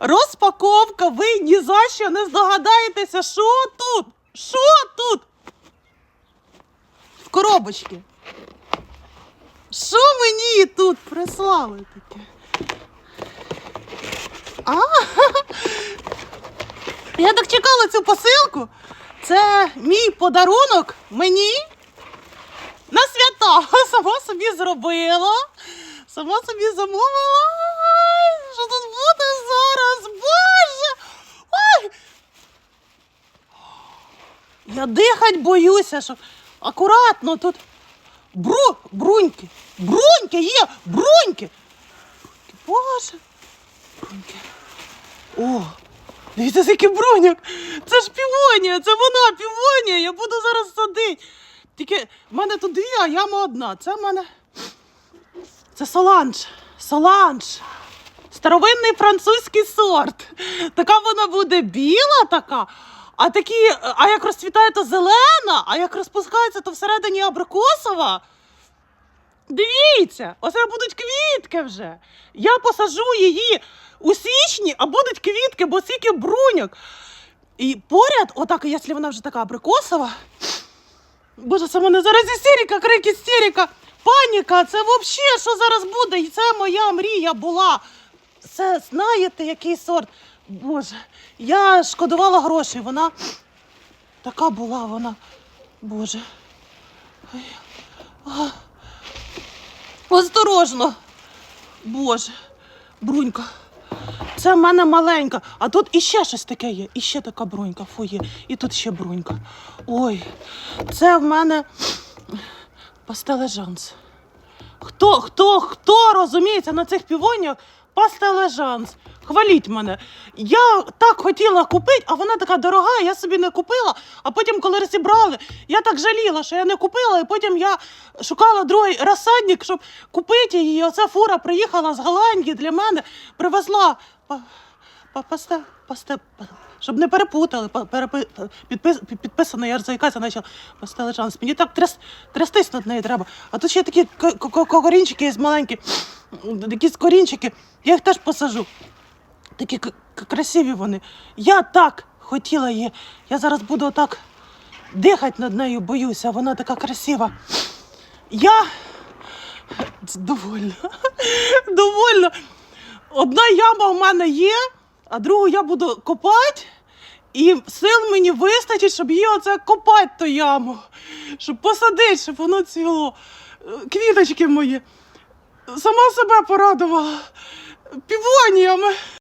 Розпаковка, ви ні за що не здогадаєтеся, що тут? Що тут? В коробочці. Що мені тут прислали таке? А, я так чекала цю посилку. Це мій подарунок мені на свята. Сама собі зробила. Сама собі замовила. Ай, Що тут буде зараз? Боже! Ой! Я дихать боюся, що акуратно тут. Бру, бруньки, бруньки є, бруньки. Боже. Бруньки. О, дивіться, скільки бруньок. Це ж півонія, це вона півонія. Я буду зараз садити. Тільки в мене тут дві, а яма одна. Це в мене. Це соланж. Соланж. Старовинний французький сорт. Така вона буде біла така. А такі, а як розцвітає, то зелена, а як розпускається, то всередині абрикосова. Дивіться, ось будуть квітки вже. Я посажу її у січні, а будуть квітки, бо стільки бруньок. І поряд, отак, якщо вона вже така абрикосова. Боже, це мене зараз істерика, крик істерика, паніка. Це взагалі, що зараз буде? І це моя мрія була. Це знаєте, який сорт? Боже, я шкодувала грошей. Вона така була, вона. Боже. Осторожно. Боже, брунька. Це в мене маленька, а тут іще щось таке є, іще така брунька, фу є, і тут ще брунька. Ой, це в мене пастележанс. Хто, хто, хто розуміється на цих півонях? Пастележанс. Хваліть мене. Я так хотіла купити, а вона така дорога, я собі не купила. А потім, коли розібрали, я так жаліла, що я не купила, і потім я шукала другий розсадник, щоб купити її. Оця фура приїхала з Голландії для мене, привезла. Пасте, пасте, щоб не перепутали, перепи, підпис, під- підписано, я заїкатися почала пастележанс. Мені так тряс, трястись над нею треба. А тут ще такі ко- ко- ко- корінчики є маленькі, якісь корінчики, я їх теж посажу. Такі красиві вони. Я так хотіла її. Я зараз буду отак дихати над нею, боюся, вона така красива. Я довольна. Довольна. Одна яма в мене є, а другу я буду копати. І сил мені вистачить, щоб її оце копати ту яму, щоб посадити, щоб воно цвіло. Е, Квіточки мої. Сама себе порадувала півоніями.